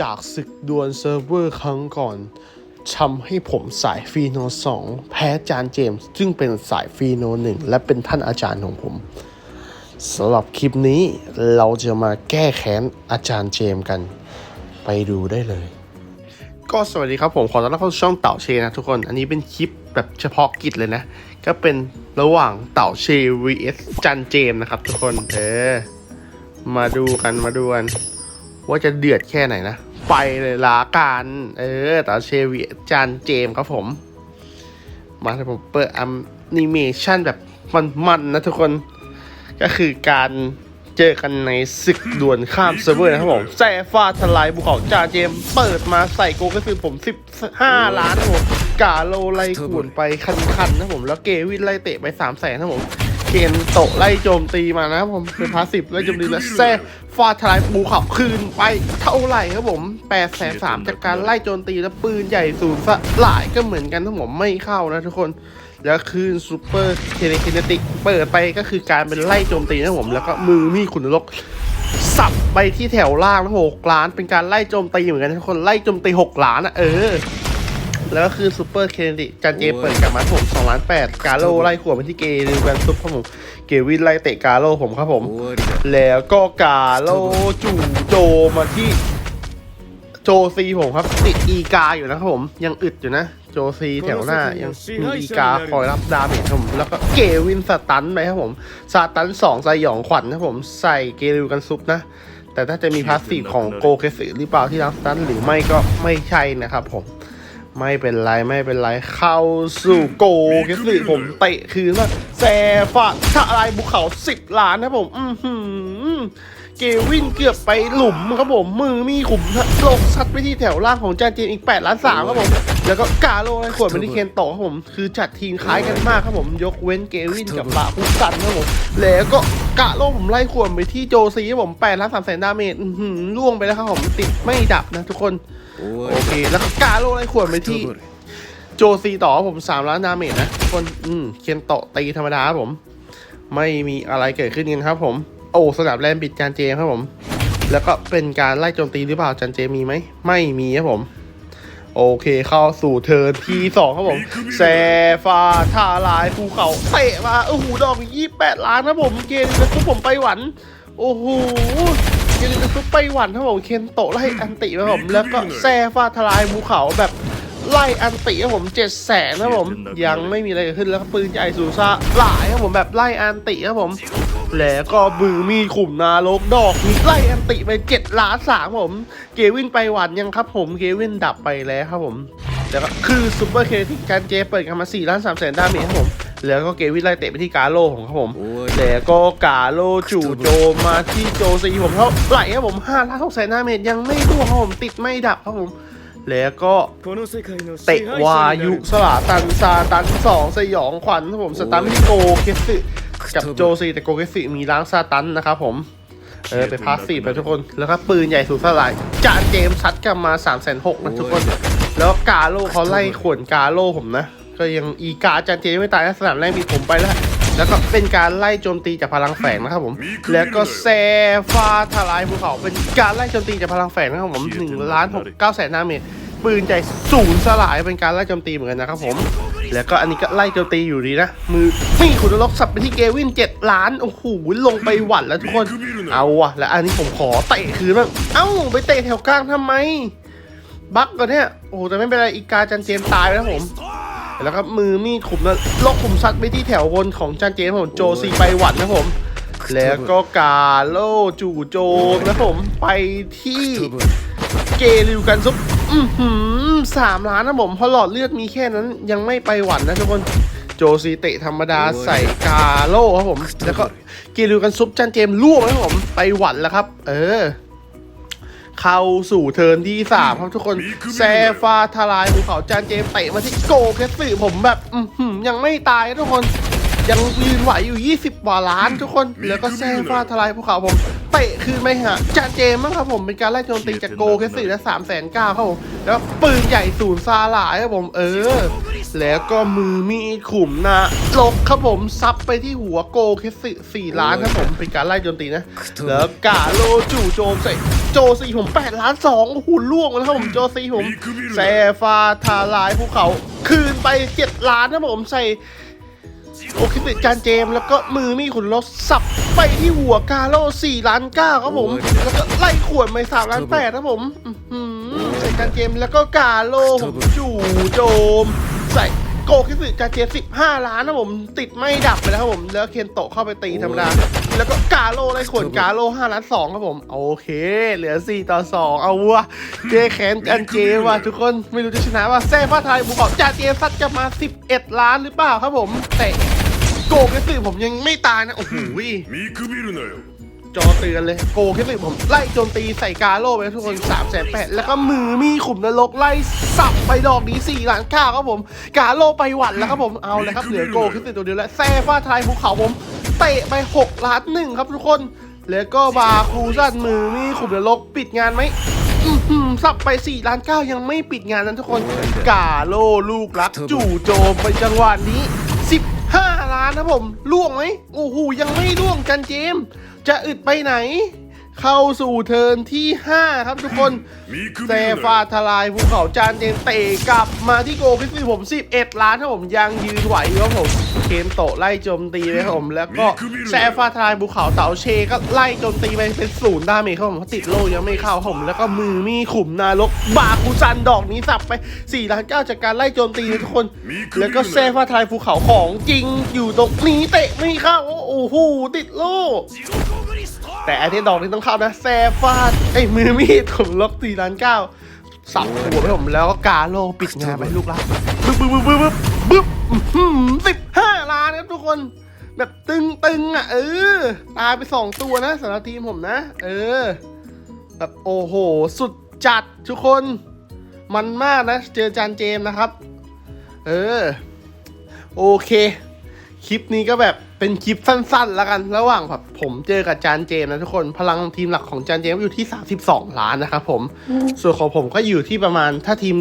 จากศึกดวลเซิร์ฟเวอร์ครั้งก่อนทำให้ผมสายฟีโนสองแพ้จานเจมส์ซึ่งเป็นสายฟีโนหนึ่งและเป็นท่านอาจารย์ของผมสำหรับคลิปนี้เราจะมาแก้แค้นอาจารย์เจมส์กัน ไปดูได้เลย ก็สวัสดีครับผมขอต้อนรับเข้าช่องเต่าเชนะทุกคน อันนี้เป็นคลิปแบบเฉพาะกิจเลยนะ ก็เป็นระหว่างเต่าเช vs จันเจมส์นะครับทุกคน เออ มาดูกันมาดูกัน ว่าจะเดือดแค่ไหนนะ ไปเลยลากันเออต่าเช vs จันเจมส์ครับผม มาให้ผมเปิดแอนิเมชันแบบมันๆนะทุกคน ก็คือการเจอกันในศึกดวลข้ามเซิร์ฟเวอร์นะครับผมแซ่ฟาทลายภูเขาจ่าเจมส์เปิดมาใส่โกก็คือผม 15 ล้านนะผมกาโลไล่ขวนไปคันๆนะผม แล้วเกวินไล่เตะไป3แสนนะผม เกนโตะไล่โจมตีมานะครับผมเป็นพาสซีฟไล่โจมตีแล้วแซ่ฟาดทลายภูเขาคืนไปเท่าไหร่ครับผม8แสนสามจากการไล่โจมตีแล้วปืนใหญ่สูงสลายก็เหมือนกันทั้งหมดไม่เข้านะทุกคนแล้วคืนซูเปอร์เทเลคินติกเปิดไปก็คือการเป็นไล่โจมตีนะผมแล้วก็มือมีดขุนรกสับไปที่แถวล่างนะหกล้าน เป็นการไล่โจมตีเหมือนกันทุกคนไล่โจมตีหกล้านอะเออ แล้วก็คือซูเปอร์เคเนดิจันเจเปิดกลับมาผมสองล้านแปดกาโลไล่ขวบไปที่เกลิแวนซุปครับผมเกวินไล่เตะกาโลผมครับผม แล้วก็กาโลจู่โจมาที่โจซีผมครับติดอีกาอยู่นะครับผมยังอึดอยู่นะ โจซีแถวหน้ายังมีอีกาคอยรับดาเมจครับผมแล้วก็เกวินสตันไปครับผมสตันสองใส่หยองขวัญนะผมใส่เกลิวกันซุปนะแต่ถ้าจะมีพาสซีฟของโกเคสึหรือเปล่าที่รับสตันหรือไม่ก็ไม่ใช่นะครับผม ไม่เป็นไรไม่เป็นไรเข้าสู่โกเคสึผมเตะคืนว่าแซฟาทะลายภูเขาสิบล้านนะผม อือหือเกวินเกือบไปหลุมครับผม มือมีขุมโลกซัดไปที่แถวล่างของจานเจนอีก8ล้านสามครับผม แล้วก็กาโลไอขวดมันที่เคนโตะครับผม คือจัดทีมคล้ายกันมากครับผม ยกเว้นเกวินกับบาคุกันครับผม แล้วก็กาโลผมไล่ขวดไปที่โจซีครับผม8ล้าน3แสนดาเมจอื้อหือล่วงไปแล้วครับผมติดไม่ดับนะทุกคน โอเค แล้วก็กาโลไล่ขวดไปที่ โจซีต่อผมสามล้านดาเมจนะคนอืมเคียนโตะตีธรรมดาครับผม ไม่มีอะไรเกิดขึ้นกันครับ ผม โอ้สนับแรนปิดจานเจมครับผม แล้วก็เป็นการไล่โจมตีหรือเปล่าจันเจมีไหมไม่มีครับผม โอเคเข้าสู่เทิร์นที่สองครับผมแซฟาทาลายภูเขาเตะมาโอ้โหดอกยี่แปดล้านนะผมเกมนี้นะครับผมไปหวัน โอ้โห เกมนี้ทุกไปหวันครับผมเคนโตะไล่อันติครับผมแล้วก็แซฟาทลายภูเขาแบบไล่อันติครับผมเจ็ดแสนครับผมยังไม่มีอะไรเกิดขึ้นแล้วก็ปืนใหญ่สูซ่าหลายครับผมแบบไล่อันติครับผมแล้วก็มือมีขุมนาลกดอกมีไล่อันติไปเจ็ดล้านสามผม เกวินไปหวันยังครับผมเกวินดับไปแล้วครับผมแล้วก็คือซูเปอร์เคทิการเจเปิดกันมา4ล้าน3แสนดาเมจครับผม แล้วก็เกวิไล่เตะไปที่กาโลของครับผมแล้วก็กาโลจู่โจมมาที่โจซีผมเท่าไหร่ครับผมห้าล้านหกแสนหน้าเมตรยังไม่ดูครับผมติดไม่ดับครับผมแล้วก็เตะวายุสลาตันซาตันสองสยองขวัญครับผมสตาร์ที่โกเกสึกับโจซีแต่โกเกสึมีล้างซาตันนะครับผมเออไปพาสซีไปทุกคน แล้วก็ปืนใหญ่สุดสลายจ่าเกมซัดกันมา3ามแสนหกนะทุกคน แล้วกาโลเขาไล่ขวนกาโลผมนะ ก็ยังอีกาจานเจมส์ไม่ตายนะสนามแรกมีผมไปแล้วแล้วก็เป็นการไล่โจมตีจากพลังแฝงนะครับผม แล้วก็แซฟาทลายภูเขาเป็นการไล่โจมตีจากพลังแฝงนะครับผม1ล้าน6 9แสนดาเมจปืนใหญ่สูงสลายเป็นการไล่โจมตีเหมือนกันนะครับผม แล้วก็อันนี้ก็ไล่โจมตีอยู่ดีนะ มือมีขุนนรกสับไปที่เกวิน7ล้าน โอ้โห ลงไปหวั่นแล้วทุกคน เอาว่ะแล้วอันนี้ผมขอเตะคืนบ้าง เอ้า ไปเตะแถวกลางทำไม บักก่อนเนี่ย โอ้โห แต่ไม่เป็นไร อีกาจันเจมส์ตายไปแล้วผม แล้วก็มือมีดขุมนั้นลกขุมซัดไปที่แถวบนของจานเจนผมโจซีไปหวัดนะผม แล้วก็กาโลจู่โจนะผมไปที่เกลิวกันซุปสามล้านนะผมเพราะหลอดเลือดมีแค่นั้นยังไม่ไปหวันนะทุกคนโจซีเตะธรรมดาใส่กาโลครับผม แล้วก็เกลิวกันซุปจันเจมร่วงครัผมไปหวันแล้วครับ เออ เข้าสู่เทิร์นที่สามครับทุกคนแซฟาทลายภูเขาจานเจมส์เตะมาที่โกเคสึผมแบบอือหือยังไม่ตายนะทุกคน ยังยืนไหวอยู่ 20กว่าล้านทุกคน แล้วก็แซงฟาดทลายภูเขาผม เตะคืนไปหาจานเจมส์มั้งครับผมเป็นการไล่โจมตีจากโกแค่สี่และสามแสนเก้าครับผมแล้วปืนใหญ่ศูนย์ซาหลายครับผมเออ แล้วก็มือมีดขุมนะลกครับผมซับไปที่หัวโกแค่สี่สี่ล้านครับผมเป็นการไล่โจมตีนะแล้วกาโลจู่โจมใส่โจซีผมแปดล้านสองโอ้โหล่วงแล้วครับผมโจซีผมแซฟาทาลายภูเขา คืนไปเจ็ดล้านครับผมใส่ โอเคติดจานเจมส์แล้วก็มือมีขุนรถสับไปที่หัวกาโลสี่ล้านเก้าครับผม แล้วก็ไล่ขวดไปสามล้านแปดครับผมอื้อหือใส่จานเจมส์แล้วก็กาโลผมจู่โจม ใส่โกคิสึจานเจมสิบห้าล้านนะผม ติดไม่ดับไปแล้วครับผม แล้วเคนโตะเข้าไปตีธรรมดา แล้วก็กาโลไล่ขวนกาโลห้าล้านสองครับผม โอเค เหลือสี่ต่อสองเอาวะเจแขนกันเจว่ะทุกคนไม่รู้จะชนะว่าแซ่ฟ้าไทยบุกเขาจ่าเจซัดจะมาสิบเอ็ดล้านหรือเปล่าครับผมแต่โกกระสือผมยังไม่ตายนะ โอ้โหมีคือบิลเนยจอเตือนเลยโกแค่หนึ่ผมไล่โจมตีใส่กาโลไปทุกคนสามแสนแปดแล้วก็มือมีขุมนรกไล่สับไปดอกนี้สี่ล้านข้าครับผม กาโลไปหวั่นแล้วครับผมเอาเลยครับเหลือโกแค่ตัวเดียวแล้วแซ่ฟาไทยภูเขาผม เตะไป 6 ล้านหนึ่งครับทุกคน แล้วก็บาคูสันมือมีขุมนรกปิดงานไหมสับไป4ล้านเก้ายังไม่ปิดงานนั้นทุกคน กาโลลูกรัก จู่โจมไปจังหวะนี้ 15 ล้านนะผมล่วงไหมโอ้โหยังไม่ล่วงจันเจม จะอึดไปไหน เข้าสู่เทิร์นที่ 5 ครับทุกคนเซฟาทลายภูเขาจานเจนเตะกลับมาที่โกคิสซี่ผม 11 ล้านครัผมยังยืนไหวครับผมเคนโตะไล่โจมตีไปครับผม แล้วก็เซฟาทลายภูเขาเต่าเชก็ไล่โจมตีไปเป็นศูนย์ดาเมจครับผมเขาติดโลยังไม่เข้าผม แล้วก็มือมีขุมนารกบาคูซันดอกนี้สับไป4ล้านเก้าจากการไล่โจมตีทุกคน แล้วก็เซฟาทลายภูเขาของจริงอยู่ตรงนี้เตะไม่เข้าโอ้โหติดโล แต่ไอเทมดอกนี่ต้องเข้านะแซฟาดไอ้มือมีดผมล็อกสี่ล้านเก้าสับหัวไปผมแล้วก็กาโลปิดงานไปลูกละบึ๊บบึ๊บบึ๊บบึ๊บบึ๊บสิบห้าล้านครับทุกคน แบบตึงตึงอะ เออ ตายไปสองตัวนะสำหรับทีมผมนะ เออ แบบโอ้โห สุดจัดทุกคน มันมากนะ เจอจานเจมนะครับ เออ โอเค คลิปนี้ก็แบบเป็นคลิปสั้นๆ แล้วกัน ระหว่างแบบผมเจอกับจานเจมส์นะทุกคน พลังทีมหลักของจานเจมส์อยู่ที่ 32 ล้านนะครับผม ส่วนของผมก็อยู่ที่ประมาณถ้าทีม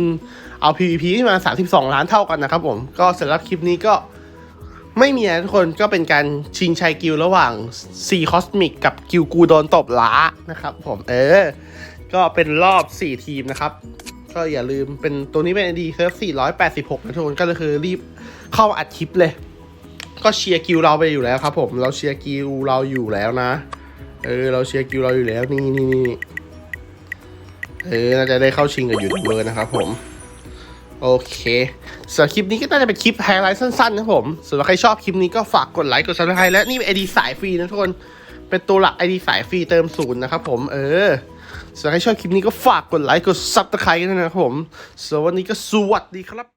เอา PVP ที่มา 32 ล้านเท่ากันนะครับผม ก็สำหรับคลิปนี้ก็ไม่มีอะทุกคนก็เป็นการชิงชัยกิลระหว่าง C Cosmic กับกิลกูโดนตบล้านะครับผมเออ ก็เป็นรอบ 4 ทีมนะครับก็อย่าลืมเป็นตัวนี้เป็น ID เซิร์ฟ486นะทุกคนก็เลยคือรีบเข้าอัดคลิปเลย ก็เชียร์กิวเราไปอยู่แล้วครับ ผมเราเชียร์กิวเราอยู่แล้วนะ เออ เราเชียร์กิวเราอยู่แล้วนี่นี่นี่เออน่าจะได้เข้าชิงกับยูทูบเบอร์นะครับ ผม โอเคสำหรับคลิปนี้ก็น่าจะเป็นคลิปไฮไลท์สั้นๆนะผมสำหรับใครชอบคลิปนี้ก็ฝากกดไลค์กดซับสไครต์และนี่เป็นไอดีสายฟรีนะทุกคนเป็นตัวหลักไอดีสายฟรีเติมศูนย์นะครับผมเออสำหรับใครชอบคลิปนี้ก็ฝากกดไลค์กดซับสไครต์กันนะครับผมสำหรับวันนี้ก็สวัสดีครับ